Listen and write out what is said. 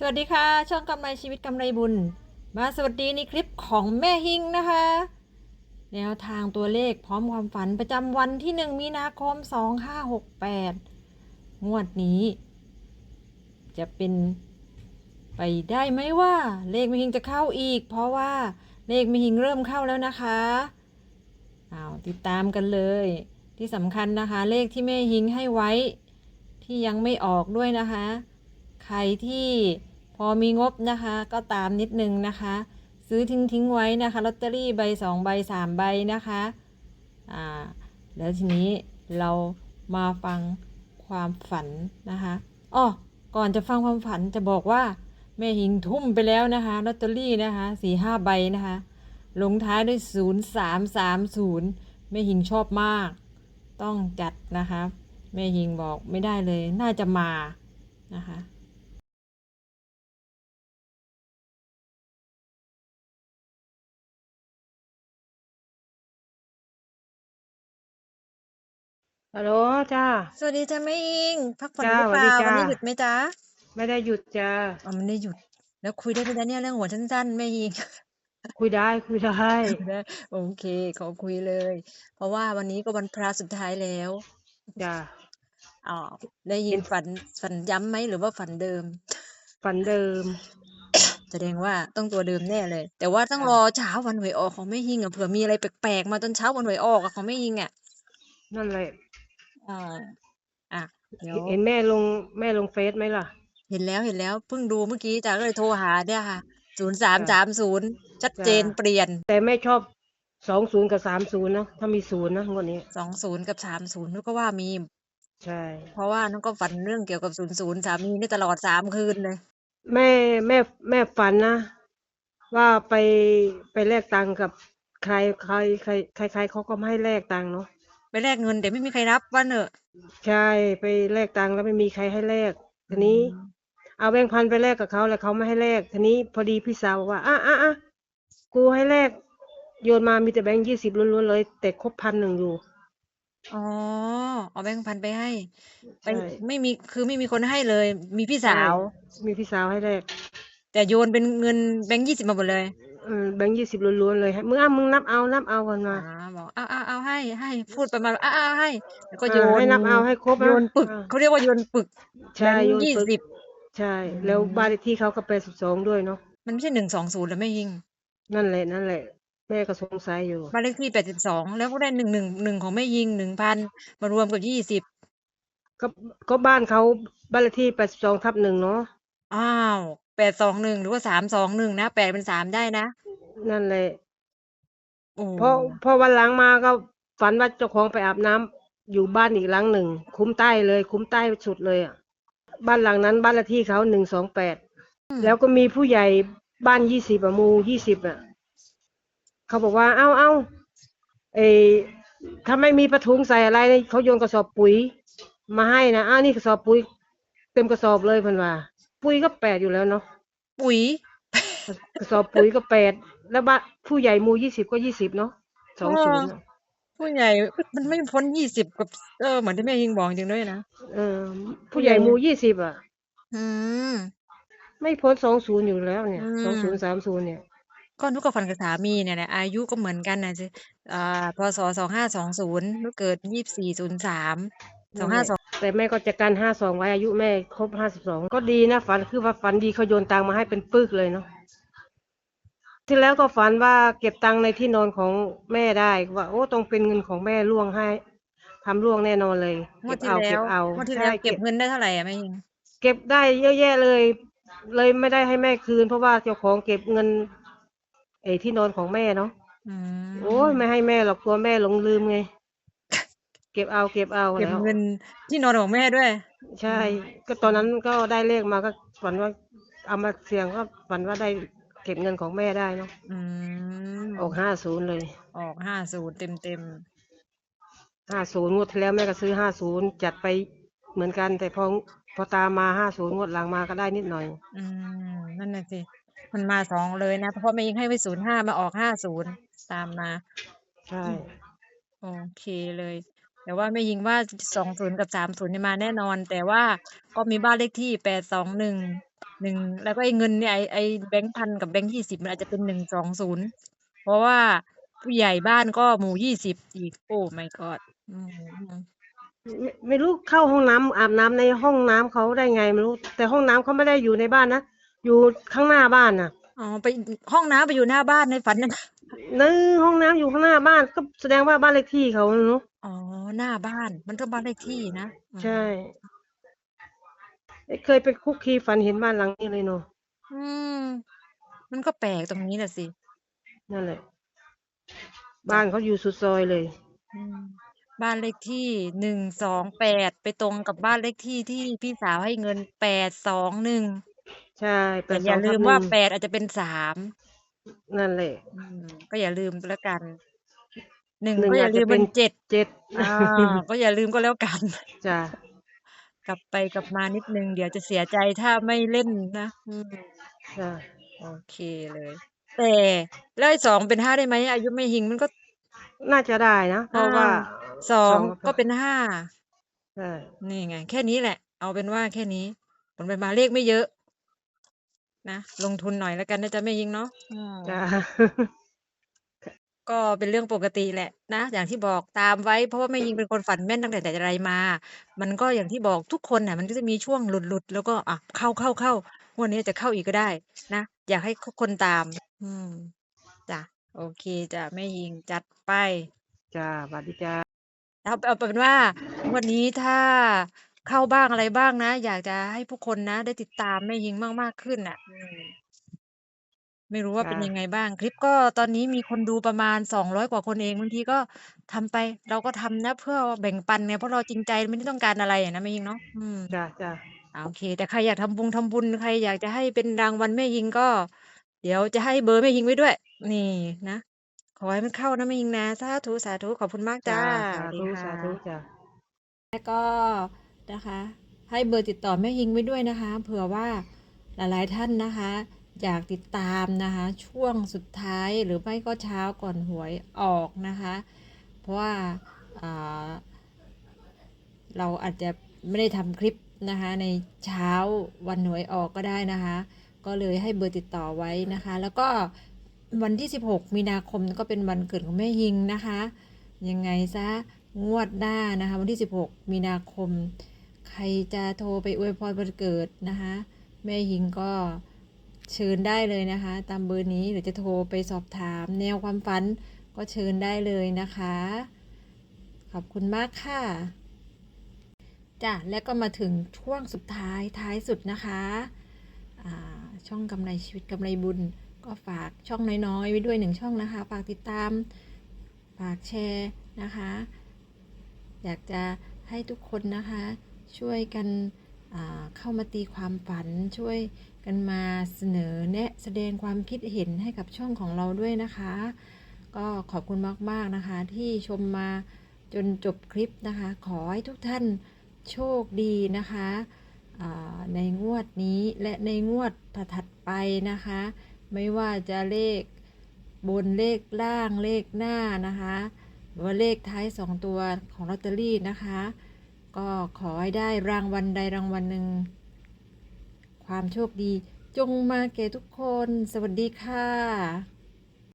สวัสดีค่ะ ช่องกำไรชีวิตกำไรบุญ มาสวัสดีในคลิปของแม่ฮิงนะคะ แนวทางตัวเลขพร้อมความฝันประจำวันที่ 1 มีนาคม 2568 งวดนี้ จะเป็นไปได้ไหมว่าเลขแม่ฮิงจะเข้าอีก เพราะว่าเลขแม่ฮิงเริ่มเข้าแล้วนะคะเอาติดตามกันเลย ที่สำคัญนะคะ เลขที่แม่ฮิงให้ไว้ที่ยังไม่ออกด้วยนะคะ ใครที่ พอมีงบนะคะก็ตามนิดนึงนะคะ ซื้อทิ้งทิ้งไว้นะคะลอตเตอรี่ใบสองใบสามใบนะคะอ่าแล้วทีนี้เรามาฟังความฝันนะคะอ้อก่อนจะฟังความฝันจะบอกว่าแม่หิงทุ่มไปแล้วนะคะลอตเตอรี่นะคะสี่ห้าใบนะคะลงท้ายด้วยศูนย์สามสามศูนย์แม่หิงชอบมาก ต้องจัดนะคะแม่หิงบอกไม่ได้เลย น่าจะมานะคะ ฮัลโหลจ้า สวัสดีจ้าแม่อิง พักผ่อนจ้าหรือเปล่าสวัสดีจ้า วันนี้หยุดไหมจ๊ะไม่ได้หยุดจ้า อ๋อมันได้หยุด แล้วคุยได้ไหมจ๊ะเนี่ยเรื่องหัวสั้นๆแม่อิง คุยได้คุยได้ ได้โอเค ขอคุยเลย เพราะว่าวันนี้ก็วันพระสุดท้ายแล้วจ้าอ๋อได้ยินฝันฝันย้ำไหมหรือว่าฝันเดิม ฝันเดิม แสดงว่าต้องตัวเดิมแน่เลย แต่ว่าต้องค่ะรอเช้าวันหวยออกของแม่ฮิงอะเผื่อมีอะไรแปลกๆมาจนเช้าวันหวยออกอะของแม่ฮิงอะ นั่นแหละ อ่าอะเดี๋ยวเห็นแม่ลงแม่ลงเฟซไหมล่ะ เห็นแล้วเห็นแล้วเพิ่งดูเมื่อกี้จ้าก็เลยโทรหาเนี่ยค่ะศูนย์สามจ้ะสามศูนย์ชัดเจนจ้ะเปลี่ยน แต่แม่ชอบสองศูนย์กับสามศูนย์นะถ้ามีศูนย์นะงวดนี้สองศูนย์กับสามศูนย์ก็ว่ามี ใช่ เพราะว่าน้องก็ฝันเรื่องเกี่ยวกับศูนย์ศูนย์สามีนี่ตลอดสามคืนเลย แม่แม่แม่ฝันนะ ว่าไปไปแลกตังค์กับใครใครใครใครใครเขาก็ไม่ให้แลกตังค์เนาะ ไปแลกเงินแต่ไม่มีใครรับว่าเนอะใช่ไปแลกตังค์แล้วไม่มีใครให้แลกทีนี้ เอาแบงค์พันไปแลกกับเขาแล้วเขาไม่ให้แลกทีนี้พอดีพี่สาวบอกว่าอะอะอะกูให้แลกโยนมามีแต่แบงค์ยี่สิบล้วนๆเลย แต่ครบพันหนึ่งอยู่ อ๋อเอาแบงค์พันไปให้ไปใช่ ไม่มีคือไม่มีคนให้เลย มีพี่สาวมีพี่สาวให้แลกแต่โยนเป็นเงินแบงค์ยี่สิบมาหมดเลยเออแบงค์ยี่สิบล้วนๆเลยให้มึงอะมึงนับเอานับเอากันมาอ่าบอกเอาเอาเอาให้ให้พูดประมาณว่าเอาเอาให้แล้วก็อ่าโยนให้นับเอาให้ครบนะโยนปึกอ่าเขาเรียกว่าโยนปึกใช่แบงโยค์นยี่ปึกสิบใช่อืมแล้วบ้านเลขที่เขาก็แปดสิบสองด้วยเนาะมันไม่ใช่หนึ่งสองศูนย์แล้วไม่ยิงนั่นแหละนั่นแหละ แม่ก็สงสัยอยู่ บ้านเลขที่แปดสิบสองแล้วก็ได้หนึ่งหนึ่งหนึ่งของแม่ยิงหนึ่งพันมารวมกับยี่สิบก็ก็บ้านเขาบ้านเลขที่แปดสิบสองทับหนึ่งเนาะอ้าว แปดสองหนึ่งหรือว่าสามสองหนึ่งนะแปดเป็นสามได้นะนั่นแหละโอ้พอพอวันหลังมาก็ฝันว่าเจ้าของไปอาบน้ำอยู่บ้านอีกหลังหนึ่ง คุ้มใต้เลย คุ้มใต้สุดเลยอะบ้านหลังนั้นบ้านเลขที่เขาหนึ่งสองแปดแล้วก็มีผู้ใหญ่บ้านยี่สิบอะหมูยี่สิบอะเขาบอกว่าเอ้าเอ้าเออถ้าไม่มีประทุงใส่อะไรนี่เขาโยนกระสอบปุ๋ย มาให้นะอ้าวนี่กระสอบปุ๋ย เต็มกระสอบเลยเพิ่นว่า ปุ๋ยก็แปดอยู่แล้วเนาะปุ๋ย กระสอบปุ๋ยก็แปดแล้วบ้านผู้ใหญ่หมูยี่สิบก็ยี่สิบเนาะสองศูนย์ผู้ใหญ่มันไม่พ้นยี่สิบกับเออเหมือนที่แม่ยิงบอกจริงด้วยนะเออ ผู้ใหญ่หมูยี่สิบอะ อืมไม่พ้นสองศูนย์อยู่แล้วเนี่ยอืสองศูนมย์สามศูนย์เนี่ยก็นุกกับฟันกับสามีเนี่ยแหละอายุก็เหมือนกันนะสิอ่าพศสองห้าสองศูนย์นุกเกิดยี่สิบสี่ศูนย์สาม สนั่อนงแหห้าละสองแต่แม่ก็จะกันห้าสองไว้อายุแม่ครบห้าสิบสองก็ดีนะฝันคือว่าฝันดีเขาโยนตังมาให้เป็นปึกเลยเนาะที่แล้วก็ฝันว่าเก็บตังในที่นอนของแม่ได้ว่าโอ้ต้องเป็นเงินของแม่ล่วงให้ทำล่วงแน่นอนเลยงวเก็ดบที่เอาแล้วเก็บเอางวดที่ใช่แล้วเก็บเก็บเงินได้เท่าไหร่อะแม่ยิงเก็บได้เยอะแยะเลย เลยไม่ได้ให้แม่คืน เพราะว่าเจ้าของเก็บเงินไอ้ที่นอนของแม่เนาะอืโอ้ยมไม่ให้แม่หรอกกลัวแม่หลงลืมไงเก็บเอาเก็บเอาเก็บแล้วเงินที่นอนของแม่ด้วย ใช่ ก็ตอนนั้นก็ได้เลขมาก็ฝันว่าเอามาเสี่ยงก็ฝันว่าได้เก็บเงินของแม่ได้เนาะอืมออกห้าศูนย์เลย ออกห้าศูนย์เต็มเต็มห้าศูนย์งวดที่แล้วแม่ก็ซื้อห้าศูนย์จัดไปเหมือนกัน แต่พอพอตามมาห้าศูนย์งวดหลังมาก็ได้นิดหน่อย อืมนั่นน่ะสิมันมาสองเลยนะเพราะแม่ยิงให้ไว้ศูนย์ห้ามาออกห้าศูนย์ตามมา ใช่โอเคเลยโอ แต่ว่าแม่ยิงว่าสองศูนย์กับสามศูนย์เนี่ยมาแน่นอน แต่ว่าก็มีบ้านเลขที่แปดสองหนึ่งหนึ่งแล้วก็ไอ้เงินเนี่ยไอ้ไอ้แบงค์พันกับแบงค์ยี่สิบมันอาจจะเป็นหนึ่งสองศูนย์เพราะว่าผู้ใหญ่บ้านก็หมู่ยี่สิบอีกโอ้ my god อืมไม่ไม่รู้เข้าห้องน้ำอาบน้ำในห้องน้ำเขาได้ไงไม่รู้ แต่ห้องน้ำเขาไม่ได้อยู่ในบ้านนะอยู่ข้างหน้าบ้านน่ะ อ๋อไปห้องน้ำไปอยู่หน้าบ้านในฝันนั่ นนั่นห้องน้ำอยู่ข้างหน้าบ้าน ก็แสดงว่าบ้านเลขที่เขาเนาะ อ๋อ หน้าบ้าน มันต้องบ้านเลขที่นะ อืมใช่เอ๊ะเคยไปคุกคีฝันเห็นบ้านหลังนี้เลยเนาะ อืม มันก็แปลกตรงนี้แหละสิ นั่นแหละ บ้านเขาอยู่สุดซอยเลย อืม บ้านเลขที่หนึ่งสองแปดไปตรงกับบ้านเลขที่ที่พี่สาวให้เงินแปดสองหนึ่งใช่ แปแต่ดอสอย่างลืทับมหว่า นึ่งแปดอาจจะเป็นสาม นั่นแหละ อืมก็อย่าลืมแล้วกันหนึ่งหนึ่งก็อย่าอาจลืจะมเป็เป็นน เจ็ดเจ็ดอ่าก็อย่าลืมก็แล้วกัน จ้ะกลับไปกลับมานิดนึง เดี๋ยวจะเสียใจถ้าไม่เล่นนะอืมจ้ะโอเคเลย แต่แล้วไอ้สองเป็นห้าได้ไหมอายุไม่หิงมันก็ น่าจะได้นะ เพราะว่าสองสองก็เป็นห้า ใช่นี่ไง แค่นี้แหละ เอาเป็นว่าแค่นี้ผลไปมาเลขไม่เยอะ นะลงทุนหน่อยแล้วกันนะจ๊ะแม่ยิงเนาะอืมจ้ะก็เป็นเรื่องปกติแหละนะอย่างที่บอกตามไว้ เพราะว่าแม่ยิงเป็นคนฝันแม่นตั้งแต่แต่ไรมา มันก็อย่างที่บอกทุกคนน่ะ มันก็จะมีช่วงหลุดหลุดแล้วก็อะเข้าเข้าเข้างวันนี้จะเข้าอีกก็ได้ นะอยากให้ทุกคนตาม อืมจ้ะโอเคจ้ะแม่ยิงจัดไปจ้าสวัสดีจ้าเอาเอาเป็นว่าวันนี้ถ้า เข้าบ้างอะไรบ้างนะ อยากจะให้ผู้คนนะ ได้ติดตามแม่ยิงมากมากขึ้นอะ อืม ไม่รู้ว่าเป็นจ้ะยังไงบ้าง คลิปก็ตอนนี้มีคนดูประมาณสองร้อยกว่าคนเอง บางทีก็ทำไป เราก็ทำนะเพื่อแบ่งปันเนี่ยเพราะเราจริงใจ ไม่ได้ต้องการอะไรอะนะแม่ยิงเนาะ อืม จ้าจ้าอ่าโอเค แต่ใครอยากทำบุญทำบุญ ใครอยากจะให้เป็นรางวัลแม่ยิง ก็เดี๋ยวจะให้เบอร์แม่ยิงไว้ด้วย นี่นะ ขอให้มันเข้านะแม่ยิงนะ สาธุสาธุขอบคุณมากจ้าจ้าสสาวัสดีธุค่ะสาธุจ้าแล้วก็ นะคะ ให้เบอร์ติดต่อแม่ยิงไว้ด้วยนะคะ เผื่อว่าหลายๆท่านนะคะ อยากติดตามนะคะ ช่วงสุดท้ายหรือไม่ก็เช้าก่อนหวยออกนะคะ เพราะว่าอ่าเราอาจจะไม่ได้ทำคลิปนะคะ ในเช้าวันหวยออกก็ได้นะคะ ก็เลยให้เบอร์ติดต่อไว้นะคะ แล้วก็วันที่ 16 มีนาคมก็เป็นวันเกิดของแม่ยิงนะคะ ยังไงซะงวดหน้านะคะ วันที่ 16 มีนาคม ใครจะโทรไปอวยพรวันเกิดนะคะ แม่ยิงก็เชิญได้เลยนะคะ ตามเบอร์นี้หรือจะโทรไปสอบถาม แนวความฝันก็เชิญได้เลยนะคะ ขอบคุณมากค่ะจ้ะและก็มาถึงช่วงสุดท้ายท้ายสุดนะคะช่องกำไรชีวิตกำไรบุญ ก็ฝากช่องน้อยๆ ไว้ด้วยหนึ่งช่องนะคะ ฝากติดตาม ฝากแชร์นะคะ อยากจะให้ทุกคนนะคะ ช่วยกันเข้ามาตีความฝันช่วยกันมาเสนอแนะแสดงความคิดเห็นให้กับช่องของเราด้วยนะคะ ก็ขอบคุณมากๆนะคะ ที่ชมมาจนจบคลิปนะคะ ขอให้ทุกท่านโชคดีนะคะในงวดนี้และในงวดถัดไปนะคะ ไม่ว่าจะเลขบนเลขล่างเลขหน้านะคะหรือว่าเลขท้ายสองตัวของลอตเตอรี่นะคะ ก็ขอให้ได้รางวัลใดรางวัลหนึ่ง ความโชคดีจงมาเกทุกคน สวัสดีค่ะ